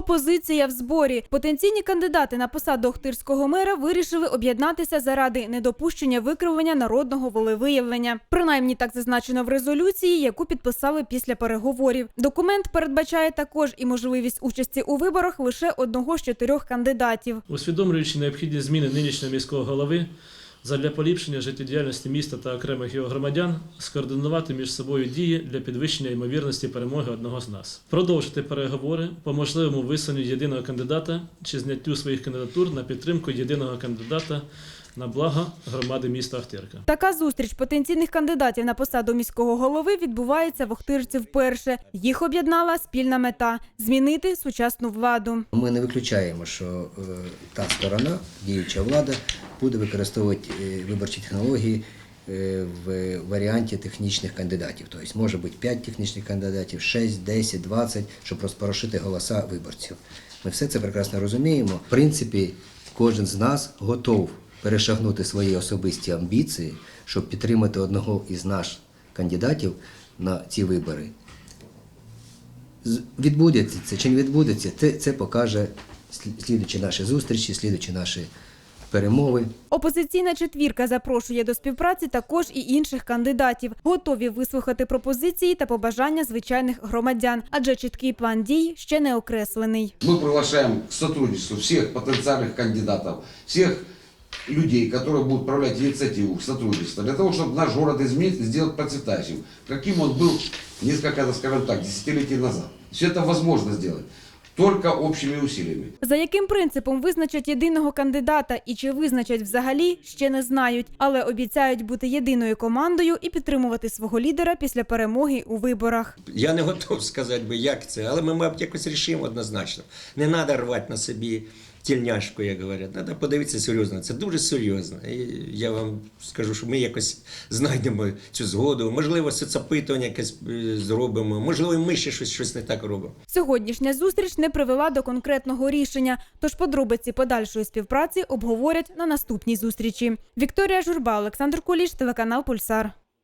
Опозиція в зборі. Потенційні кандидати на посаду Охтирського мера вирішили об'єднатися заради недопущення викривлення народного волевиявлення. Принаймні так зазначено в резолюції, яку підписали після переговорів. Документ передбачає також і можливість участі у виборах лише одного з чотирьох кандидатів. Усвідомлюючи необхідність зміни нинішнього міського голови задля поліпшення життєдіяльності міста та окремих його громадян, скоординувати між собою дії для підвищення ймовірності перемоги одного з нас, продовжити переговори по можливому висуненню єдиного кандидата чи зняттю своїх кандидатур на підтримку єдиного кандидата на благо громади міста Ахтирка. Така зустріч потенційних кандидатів на посаду міського голови відбувається в Охтирці вперше. Їх об'єднала спільна мета змінити сучасну владу. Ми не виключаємо, що е, та сторона, діюча влада, буде використовувати е, виборчі технології е, в варіанті технічних кандидатів. Тобто може бути 5 технічних кандидатів, 6, 10, 20, щоб розпорошити голоса виборців. Ми все це прекрасно розуміємо. В принципі, кожен з нас готов перешагнути свої особисті амбіції, щоб підтримати одного із наших кандидатів на ці вибори. Відбудеться це чи не відбудеться, це, це покаже слід- слідуючі наші зустрічі, слідуючі наші перемови. Опозиційна четвірка запрошує до співпраці також і інших кандидатів, готові вислухати пропозиції та побажання звичайних громадян, адже чіткий план дій ще не окреслений. Мы приглашаем к сотрудничеству всех потенциальных кандидатов, всех людей, которые будут проявлять инициативу к сотрудничеству, для того, чтобы наш город изменить, сделать процветающим, каким он был несколько, скажем так, десятилетий назад. Все это возможно сделать только общими усилиями. За яким принципом визначать єдиного кандидата і чи визначать взагалі, ще не знають, але обіцяють бути єдиною командою і підтримувати свого лідера після перемоги у виборах. Я не готов сказати би, як це, але ми, мабуть, якось рішимо однозначно. Не треба рвати на собі тільняшку, як говорять. Треба подивитися серйозно. Це дуже серйозно. І я вам скажу, що ми якось знайдемо цю згоду. Можливо, соцопитування якесь е, зробимо. Можливо, ми ще щось, щось не так робимо. Сьогоднішня зустріч не привела до конкретного рішення, тож подробиці подальшої співпраці обговорять на наступній зустрічі. Вікторія Журба, Олександр Куліш, телеканал Пульсар.